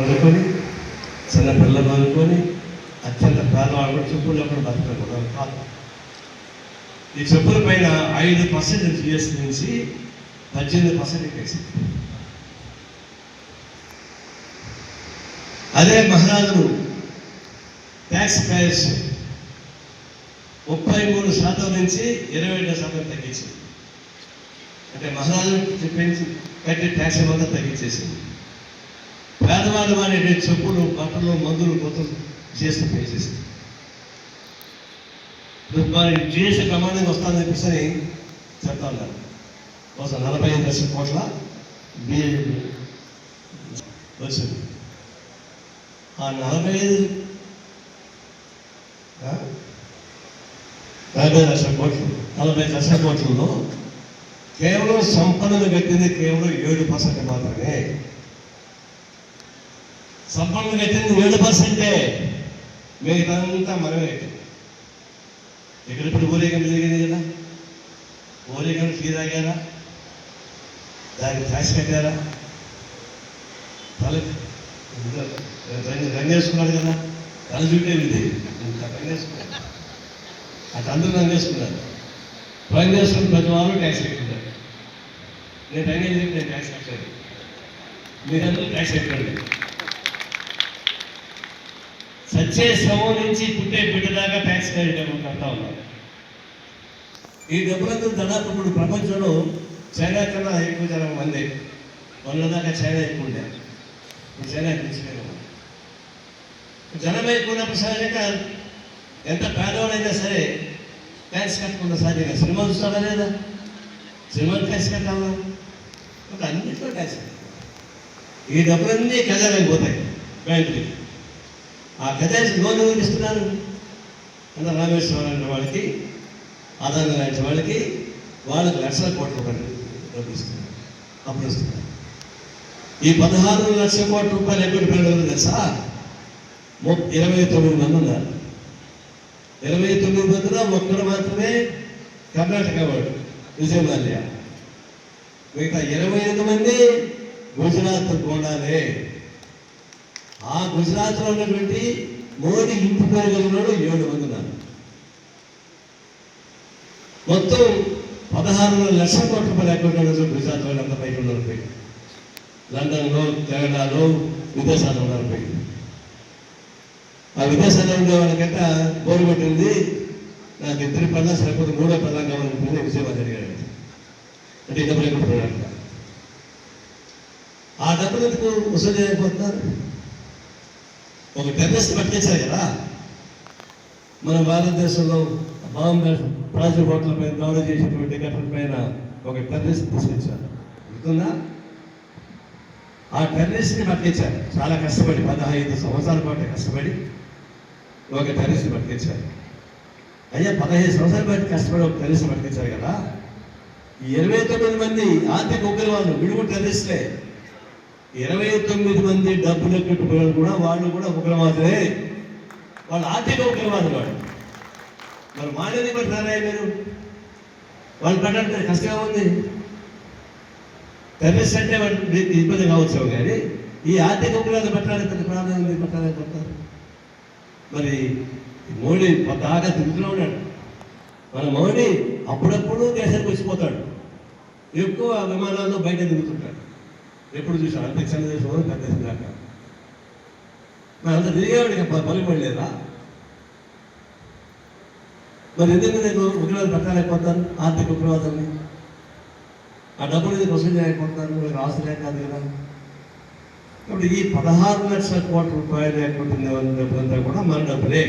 అనుకొని చిన్న పిల్లలు అనుకొని అత్యంత పేదవాళ్ళు కూడా చెప్పులు కూడా బతకడం కాదు. ఈ చెప్పుల పైన ఐదు పర్సెంట్ జిఎస్టీ నుంచి పద్దెనిమిది పర్సెంట్ వేసింది అదే మహారాజులు ట్యాక్స్ పేయర్స్ ముప్పై మూడు శాతం నుంచి ఇరవై ఏడు శాతం తగ్గించింది. అంటే మహారాజు చెప్పేసి కట్టి ట్యాక్స్ మొత్తం తగ్గించేసింది. పేదవాళ్ళు అనే చెప్పులు బట్టలు మందులు మొత్తం చేసి పే మరి జిఎస్టీ ప్రమాణంగా వస్తుందని చెప్పేసి చెప్తా ఉన్నారు. కోసం నలభై ఐదు లక్షల కోట్ల బిఏ వచ్చింది. ఆ నలభై ఐదు నలభై లక్షల కోట్లు నలభై లక్షల కోట్లలో కేవలం సంపదను పెట్టింది కేవలం ఏడు పర్సెంట్ మాత్రమే. సంపదను కట్టింది ఏడు పర్సెంటే. మిగతాంతా మనమే కట్టింది ఇక్కడ ఇప్పుడు ఊరేగం జరిగింది కదా? ఊరేగం ఫీ తాగారా? దానికి ట్యాక్స్ కట్టారా తల రంగు రంగేసుకున్నాడు కదా? తల చూపేది ఇది ఇంత రంగేసుకున్నాడు అటు అందరూ రంగేసుకున్నారు రంగేసుకుని ప్రతి వారు ట్యాక్స్ కట్టింటారు నేను రంగేసి నేను ట్యాక్స్ కట్టాను మీరందరూ ట్యాక్స్ కట్టండి సచ్చే శవం నుంచి పుట్టే బిడ్డ దాకా ట్యాక్స్ కట్టడం కడతా ఉన్నారు. ఈ డబ్బులంతా దాదాపు ఇప్పుడు ప్రపంచంలో చైనా కన్నా ఎక్కువ జనం మంది. మొన్న దాకా చైనా ఎక్కువ ఉండే. ఇప్పుడు చైనా పెంచిపోయినా జనం ఎక్కువ ఉన్నప్పుడు సహజంగా ఎంత పేదవాడైనా సరే ట్యాక్స్ కట్టకుండా సాధ్యంగా సినిమా చూస్తాడా లేదా? సినిమాకి ట్యాక్స్ కట్టాలా అన్నింటిలో ట్యాక్స్ ఈ డబ్బులన్నీ ఖజానాకి బ్యాంకులకి. ఆ ఖజానా లోన్ ఇస్తున్నారు అన్న రామేశ్వరం అనే వాళ్ళకి ఆదాయం లాంటి వాళ్ళకి వాళ్ళకి లక్షల కోట్ల రూపాయలు డబ్బు ఇస్తున్నారు అప్పుడు ఇస్తున్నారు ఈ పదహారు లక్షల కోట్ల రూపాయలు ఎక్కడ పెరగదు తెలుసా? ఇరవై తొమ్మిది మంది ఉన్నారు. ఇరవై తొమ్మిది మందిలో ఒక్కడు మాత్రమే కర్ణాటక వాడు విజయమాల్య మిగతా ఇరవై ఐదు మంది గుజరాత్ గోడాలే ఆ గుజరాత్లో ఉన్నటువంటి మోడీ ఇంటి పేరు కలిగినోడు ఏడు మంది ఉన్నారు. మొత్తం పదహారు లక్షల కోట్ల రూపాయలు అకౌంట్ గుజరాత్ వాళ్ళంతా బయట ఉన్నారు పోయి. లండన్లో కెనడాలో విదేశాల్లో ఉన్నారు పోయి. ఆ విదేశాల్లో ఉండే వాళ్ళకంట బోరు కొట్టింది. నాకు ఇద్దరు పనులు సరిపోతే మూడో పనులు కావాలనుకుంటే విజయవాడ అడిగాడు అంటే డబ్బులు ఎక్కడ ఆ డబ్బులు ఎందుకు వసూలు చేయకపోతున్నారు? ఒక టెర్రరిస్ట్ పట్టుకొచ్చారు కదా. మన భారతదేశంలో బాంబే ప్రాజెక్ట్ హోటల్ పైన దాడి చేసినటువంటి ఘటన పైన ఒక టెర్రరిస్ట్ తీసుకొచ్చారు. గుర్తుందా? ఆ టెర్రరిస్ట్ని పట్టుకొచ్చారు చాలా కష్టపడి పదహైదు సంవత్సరాల పాటు కష్టపడి ఒక టెర్రరిస్ట్ని పట్టుకొచ్చారు అయ్యా పదహైదు సంవత్సరాల పాటు కష్టపడి ఒక టెర్రరిస్ట్ పట్టుకొచ్చారు కదా. ఈ ఇరవై తొమ్మిది మంది ఆర్థిక ఉగ్రవాదులు విడుగు టెర్రరిస్టులే. ఇరవై తొమ్మిది మంది డబ్బులు పెట్టుకున్నారు కూడా వాళ్ళు కూడా ఉగ్రవాదులే. వాళ్ళు ఆర్థిక ఉగ్రవాదులు వాళ్ళు. మరి మానేది పెట్టారా మీరు? వాళ్ళు పెట్టాలంటే కష్టంగా ఉంది టెర్రస్ అంటే వాళ్ళు ఇబ్బంది కావచ్చు కానీ ఈ ఆర్థిక ఉగ్రవాదం పెట్టాలి పెద్ద ప్రాబ్లం ఉంది పెట్టాలని పెడతారు మరి మోడీ బాగా తిరుగుతూనే ఉన్నాడు. మన మోడీ అప్పుడప్పుడు దేశానికి వచ్చిపోతాడు. ఎక్కువ విమానాల్లో బయట తిరుగుతుంటాడు. ఎప్పుడు చూసాను అంత చిన్న చేసేవారు పెద్ద దేశం దాకా మరి అంత తిరిగేవాడికి పలుకుపడలేదా మరి ఎందుకు నేను ఉగ్రవాదం పెట్టలేకపోతాను ఆర్థిక ఉగ్రవాదాన్ని ఆ డబ్బులు ఎందుకు వసూలు చేయకపోతాను మీరు ఆస్తులే కాదు కదా. కాబట్టి ఈ పదహారు లక్షల కోట్ల రూపాయలు లేకుంటుంది కూడా మన డబ్బులే.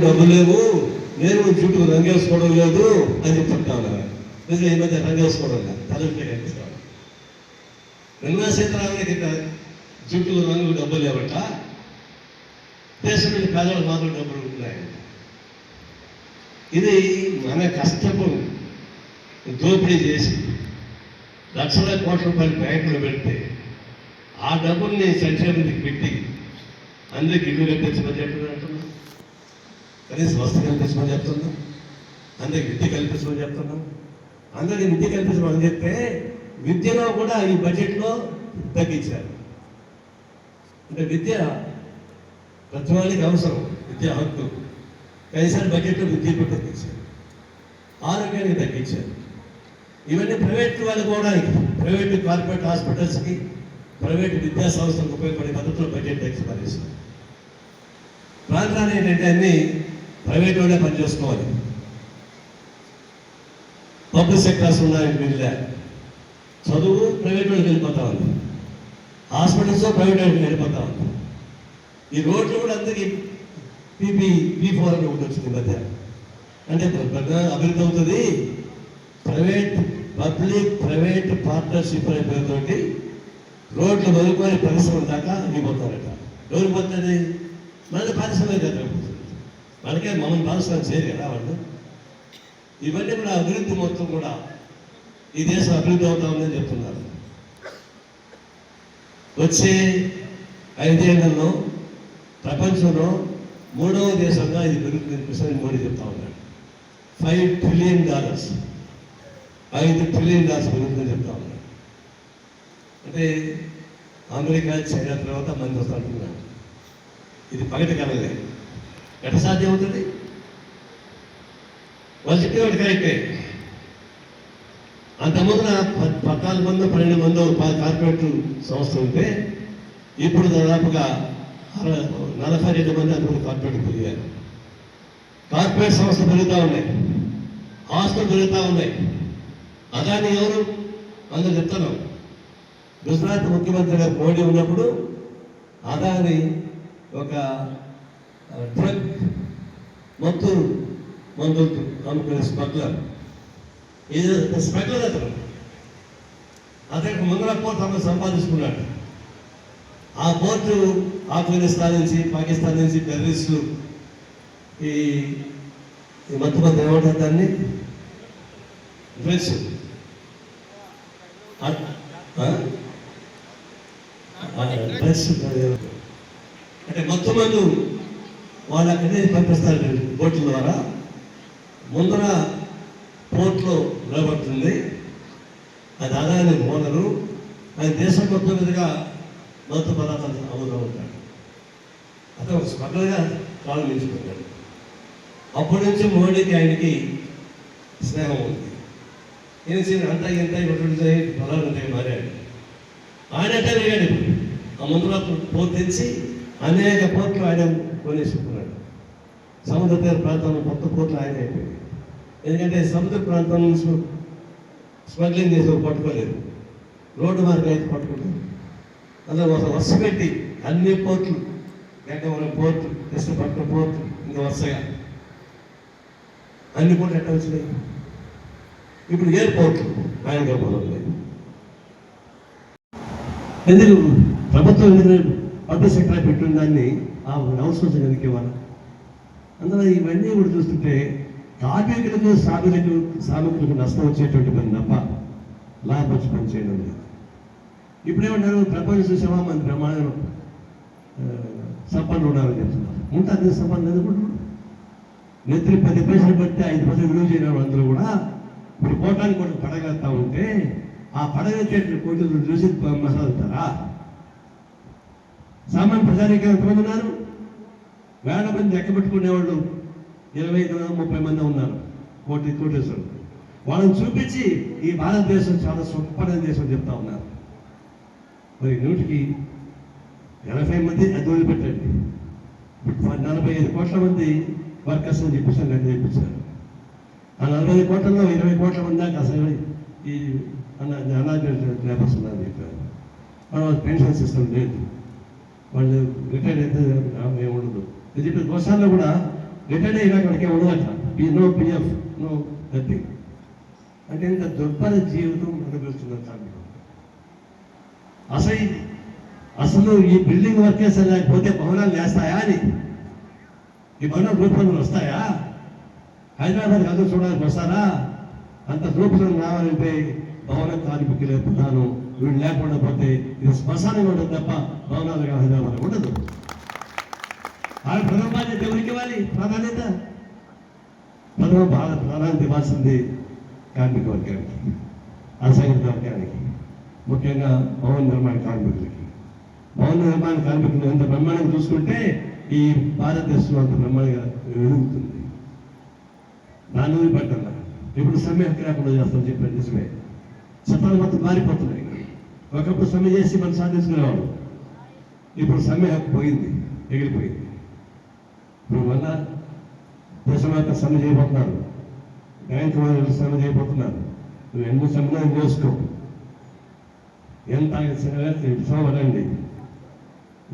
డబ్బు లేవు. నేను జుట్టుకు రంగేసుకోవడం లేదు. అని చెప్తుంటాను నిజంగా ఈ మధ్య రంగేసుకోవడం లేదు. తలపి కనిపిస్తాను నిర్మలా సీతారామన్కి జుట్టు రంగు డబ్బులు లేవట. దేశంలో పేదవాళ్ళు మాత్రం డబ్బులు ఉన్నాయి ఇది మన కష్టపు దోపిడీ చేసి లక్షల కోట్ల రూపాయలు బ్యాంకులో పెడితే ఆ డబ్బుల్ని సంక్షేమానికి పెట్టి అందరికి ఇల్లు కల్పించమని చెప్తున్నా కనీసం వస్తు కల్పించమని చెప్తున్నాం. అందరికి విద్య కల్పించమని చెప్తున్నాం. అందరికి విద్య కల్పించమని చెప్తే విద్యలో కూడా ఈ బడ్జెట్లో తగ్గించారు. అంటే విద్య ప్రతి అవసరం విద్య హక్కు. కనీసం బడ్జెట్లో విద్య కూడా తగ్గించారు. ఆరోగ్యానికి తగ్గించారు. ఇవన్నీ ప్రైవేట్ వాళ్ళు కూడా ప్రైవేట్ కార్పొరేట్ హాస్పిటల్స్కి ప్రైవేట్ విద్యా సంస్థలకు ఉపయోగపడే పద్ధతిలో బడ్జెట్ ట్యాక్స్ భరిస్తారు ప్రాంతాన్ని ఏంటంటే అన్నీ ప్రైవేట్ వాళ్ళే పనిచేసుకోవాలి. పబ్లిక్ సెక్టర్స్ ఉన్నాయి వీళ్ళే చదువు ప్రైవేట్ వాళ్ళకి వెళ్ళిపోతా ఉంది. హాస్పిటల్స్ ప్రైవేట్ వాళ్ళకి వెళ్ళిపోతా ఉంది. ఈ రోడ్లు కూడా అందరికీ పీపీ పీ ఫోర్ అని ఒకటి వచ్చింది ఈ మధ్య. అంటే అభివృద్ధి అవుతుంది. ప్రైవేట్ పబ్లిక్ ప్రైవేట్ పార్ట్నర్షిప్ అనే పేరుతోటి రోడ్లు వదులుకొని పరిశ్రమల దాకా ఇవ్వబోతారట ఎవరు పోతుంది? మనకి పరిశ్రమ మనకే మమ్మల్ని పారిశ్రామిక చేయరు కదా వాళ్ళు. ఇవన్నీ కూడా అభివృద్ధి మొత్తం కూడా ఈ దేశం అభివృద్ధి అవుతామని చెప్తున్నారు. వచ్చే ఐదేళ్ళలో ప్రపంచంలో మూడవ దేశంగా ఇది పెరుగుతుంది మోడీ చెప్తా ఉన్నాడు. ఫైవ్ ట్రిలియన్ డాలర్స్ ఐదు ట్రిలియన్ డాలర్స్ పెరుగుతుందని చెప్తా ఉన్నాడు. అంటే అమెరికా చైనా తర్వాత మంది వస్తా ఇది పగటి కలలే. ఎట సాధ్యం అవుతుంది? వాళ్ళు చెప్పేవాడు కరెక్టే. అంత ముందున పద్నాలుగు మంది పన్నెండు మంది కార్పొరేట్ సంస్థ ఉంటే ఇప్పుడు దాదాపుగా నలభై రెండు మంది అప్పుడు కార్పొరేట్ పెరిగారు. కార్పొరేట్ సంస్థలు పెరుగుతూ ఉన్నాయి. ఆస్తులు పెరుగుతూ ఉన్నాయి. అదాని ఎవరు? అందరూ చెప్తున్నాం. గుజరాత్ ముఖ్యమంత్రిగా మోడీ ఉన్నప్పుడు అదాని ఒక ట్రక్ డ్రగ్ మందు అమ్ముకునే స్మగ్లర్ ఇది స్మగ్లర్ అతను. అతనికి ముందర పోర్టు అతను సంపాదించుకున్నాడు. ఆ పోర్టు ఆఫ్ఘనిస్తాన్ నుంచి పాకిస్తాన్ నుంచి టెర్రరిస్టులు ఈ ఈ మధ్య మంది ఏమంటారు దాన్ని? ఫ్రెండ్స్. డ్రగ్స్ అంటే మొత్తం మందు వాళ్ళు అక్కడే పంపిస్తారు బోట్ల ద్వారా. ముందర పోర్ట్లో నిలబడుతుంది. అది అదాని ఓనరు ఆయన దేశం మొత్తం మీదుగా మత పదార్థాలు అవుతూ ఉంటాడు అతను ఒక స్మగ్లర్గా నిలిచిపోతాడు అప్పటి నుంచి మోడీకి ఆయనకి స్నేహం ఉంది. ఏం చేసి అంతా ఇంత ఇటువంటి పొలాలు ఉంటాయి మారాడు. ఆయన అంటే ఆ ముందులో పోర్టు తెచ్చి అనేక పోర్ట్లు ఆయన కొనేసుకున్నాడు. సముద్ర తీర ప్రాంతంలో కొత్త పోర్ట్లు ఆయన అయిపోయింది ఎందుకంటే సముద్ర ప్రాంతం స్మగ్లింగ్ చేసి పట్టుకోలేదు రోడ్డు మార్గం అయితే పట్టుకుంటారు. అందులో ఒక వరుస పెట్టి అన్ని పోర్ట్లు గడ్డవరం పోర్టు కృష్ణపట్నం పోర్టు ఇంకా వరుసగా. అన్ని పోర్ట్లు ఎట్ట వచ్చినాయి? ఇప్పుడు ఎయిర్పోర్ట్లు ఆయన గర్భంలో ఎందుకు? ప్రభుత్వం ఎందుకు పబ్లిక్ సెక్టర్ పెట్టిన దాన్ని ఆ అవసరం ఎందుకు ఇవ్వాలి? అందులో ఇవన్నీ కూడా చూస్తుంటే కార్మికులకు శ్రామికులకు శ్రామికులకు నష్టం వచ్చేటువంటి పని తప్ప లాభం పని చేయడం లేదు. ఇప్పుడేమంటారు? ప్రపంచ చూసామా మన ప్రమాణం సంపన్నులు ఉన్నారని చెప్తున్నారు. ఉంటుంది సంపన్నులు లేదు నెత్తి పది పైసలు పెట్టి ఐదు పైసలు విలువ చేయడం అందరూ కూడా ఇప్పుడు కోటానికి కోటి పడగలుగుతా ఉంటే ఆ పడగెత్తేట్లు కోట్లు చూసి మసాలుతారా సామాన్య ప్రజానికి ఎంతమంది ఉన్నారు? వేల మంది లెక్క పెట్టుకునేవాళ్ళు ఇరవై ఐదు ముప్పై మంది ఉన్నారు. కోటి కోటేశ్వరులు వాళ్ళని చూపించి ఈ భారతదేశం చాలా సుఖపడని దేశం చెప్తా ఉన్నారు. మరి నూటికి ఎనభై మంది అది పెట్టండి. నలభై ఐదు కోట్ల మంది వర్కర్స్ అని చెప్పేసి నేను చెప్పించారు ఆ నలభై ఐదు కోట్లలో ఇరవై కోట్ల మంది దాకా అసలు ఈ అనాథ లేబర్స్ ఉన్నారు చెప్పారు. వాళ్ళ పెన్షన్ సిస్టమ్ లేదు. వాళ్ళు రిటైర్ అయితే ఏమి ఉండదు చెప్పి గోసాల్లో కూడా రిటైర్డ్ అయినా అక్కడికి ఉండదట. P no PF no nothing అంటే ఇంత దుర్భర జీవితం అనుభవిస్తున్నారు కార్మికులు అసలు అసలు ఈ బిల్డింగ్ వర్కర్స్ లేకపోతే భవనాలు వేస్తాయా అని? ఈ భవనం రూపంలో వస్తాయా? హైదరాబాద్ అందరూ చూడడానికి వస్తారా? అంత రూపంలో రావాలంటే భవన కార్మికులే ప్రధానం. వీళ్ళు లేకుండా పోతే ఇది శ్మశానం ఉండదు తప్ప భవనాలుగా హైదరాబాద్ ఉండదు. ఆ ప్రథమ బాధ్యత ఎవరికి ఇవ్వాలి? ప్రాధాన్యత? ప్రథమ భారత ప్రాధాన్యత ఇవ్వాల్సింది కార్మిక వర్గానికి అసంఘటిత వర్గానికి ముఖ్యంగా భవన నిర్మాణ కార్మికులకి. భవన నిర్మాణ కార్మికులు ఎంత బ్రహ్మాండంగా చూసుకుంటే ఈ భారతదేశంలో అంత బ్రహ్మాండంగా ఎదుగుతుంది. దాని మీద ఇప్పుడు సమ్మె హక్కు లేకుండా చేస్తామని చెప్పారు నిజమే. చట్టాలు మొత్తం మారిపోతున్నాయి. ఒకప్పుడు సమ్మె చేసి మనం సాధించుకునేవాళ్ళు. ఇప్పుడు సమ్మె హక్కు పోయింది ఎగిరిపోయింది. ఇప్పుడు మళ్ళా దేశమంతా సమ్మె చేయబోతున్నారు. బ్యాంకు వాళ్ళు సమ్మె చేయబోతున్నారు. నువ్వు ఎన్ని సమ్మె చేసుకో ఎంత సోమరండి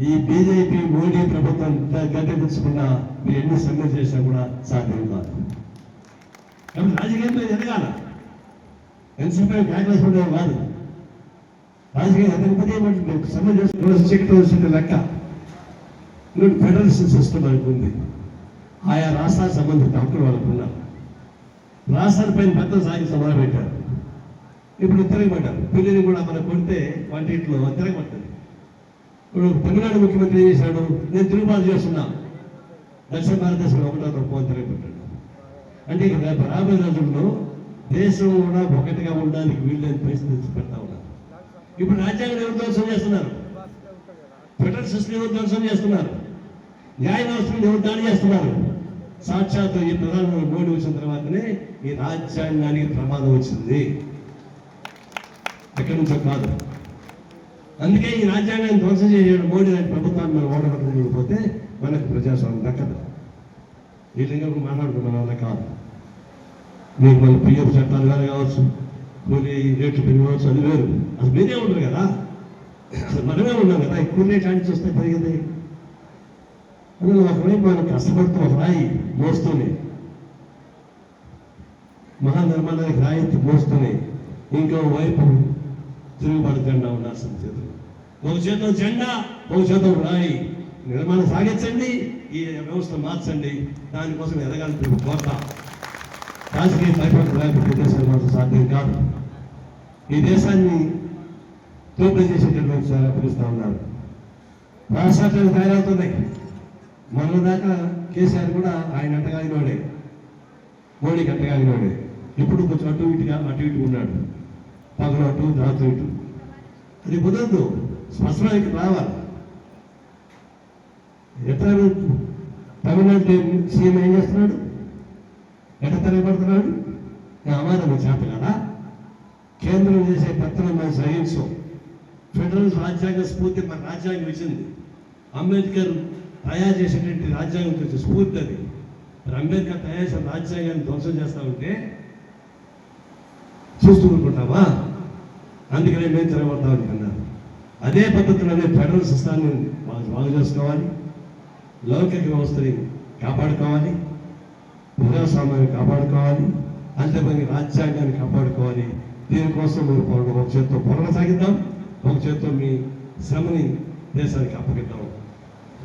ఈ బీజేపీ మోడీ ప్రభుత్వం గట్టెపించుకున్నా మీరు ఎన్ని సమ్మె చేసినా కూడా సాధ్యం కాదు. రాజకీయంలో ఎదగాల. ఎన్సీపీ కాంగ్రెస్ ఉండేవి కాదు. రాజకీయం ఎదగకపోతే సమ్మె చేసుకుని చీకటి లెక్క. నువ్వు ఫెడరల్ సిస్టమ్ అనుకుంది ఆయా రాష్ట్రాలకు సంబంధించిన హక్కులు వాళ్ళకు ఉన్నారు. రాష్ట్రాల పైన పెద్ద సాగి సమాధానం పెట్టారు. ఇప్పుడు తిరగబడ్డారు పిల్లిని కూడా మనం కొంటే వంటింట్లో తిరగబడుతుంది ఇప్పుడు తమిళనాడు ముఖ్యమంత్రి ఏం చేశాడు? నేను తిరుగుబాటు చేస్తున్నా. దక్షిణ భారతదేశంలో ఒకటో తక్కువ తిరగబెట్టాడు. అంటే ఇక రేపు రాబోయే రోజుల్లో దేశం కూడా ఒకటిగా ఉండడానికి వీళ్ళని పరిస్థితి తెచ్చి పెడతా ఉన్నారు. ఇప్పుడు రాజ్యాంగం ఎవరు ధ్వంసం చేస్తున్నారు. ఫెడరల్ సిస్టమ్ ఎవరు ధ్వంసం చేస్తున్నారు. న్యాయ వ్యవస్థను ఎవరు దాడి చేస్తున్నారు? సాక్షాత్ ఈ ప్రధాని మోడీ వచ్చిన తర్వాతనే ఈ రాజ్యాంగానికి ప్రమాదం వచ్చింది. ఎక్కడి నుంచో కాదు. అందుకే ఈ రాజ్యాంగాన్ని ధ్వంసం చేయడం మోడీ లాంటి ప్రభుత్వాన్ని మనం ఓడగొట్టకపోతే మనకు ప్రజాస్వామ్యం దక్కదు. ఈ లింగం మాట్లాడుకున్న వల్ల కాదు. మీకు మన పిఎఫ్ చట్టాలు వేరే కావచ్చు కూలీ రేట్లు పెరిగవచ్చు అది వేరు. అది మీరే ఉండరు కదా? అసలు మనమే ఉన్నాం కదా? ఈ కూలీ కాంచి వస్తే పెరిగింది నువ్వు ఒకవైపు ఆయన కష్టపడుతూ ఒక రాయి మోస్తూనే. మహానిర్మాణానికి రాయి ఎత్తి మోస్తూనే. ఇంకో వైపు తిరుగుబాటు జెండా ఉండాల్సిన చేతులు. ఒక చేతం జెండా ఒక చేతం రాయి. నిర్మాణం సాగించండి ఈ వ్యవస్థ మార్చండి. దానికోసం ఎదగాలని చెప్పి కోరతా. రాజకీయ భయపడి లేకపోతే మాత్రం సాధ్యం కాదు. ఈ దేశాన్ని తోపు చేసేటటువంటి చాలా పిలుస్తూ ఉన్నారు? రాష్ట్రాలు తయారవుతున్నాయి. మొన్న దాకా కేసీఆర్ కూడా ఆయన అంటగాగినోడే మోడీకి అంటగాగినోడే ఇప్పుడు కొంచెం అటు ఇటుగా అటు ఇటు ఉన్నాడు. పగలు అటు దాతు ఇటు. అది కుదరదు. స్పష్టమైకి రావాలి. ఎట్లా తమిళనాడు సీఎం ఏం చేస్తున్నాడు? ఎట్లా తెలియబడుతున్నాడు అమానం చేత కదా. కేంద్రం చేసే పత్రం మనం సహించం ఫెడరల్ రాజ్యాంగ స్ఫూర్తి మన రాజ్యాంగం ఇచ్చింది. అంబేద్కర్ తయారు చేసినటువంటి రాజ్యాంగం కొంచెం స్ఫూర్తి అది. మరి అంబేద్కర్ తయారు చేసిన రాజ్యాంగాన్ని ధ్వంసం చేస్తా ఉంటే చూస్తూ ఊరుకుంటావా అందుకనే మేము తిరగబడతామని అన్నారు. అదే పద్ధతిలోనే ఫెడరల్ సిస్టాన్ని బాగు చేసుకోవాలి. లౌకిక వ్యవస్థని కాపాడుకోవాలి. ప్రజాస్వామ్యాన్ని కాపాడుకోవాలి. అంతేపని రాజ్యాంగాన్ని కాపాడుకోవాలి. దీనికోసం మీరు పోరాటం ఒక చేత్తో పోరాటం సాగిద్దాం. ఒక చేత్తో మీ శ్రమని దేశానికి అప్పగిద్దాం.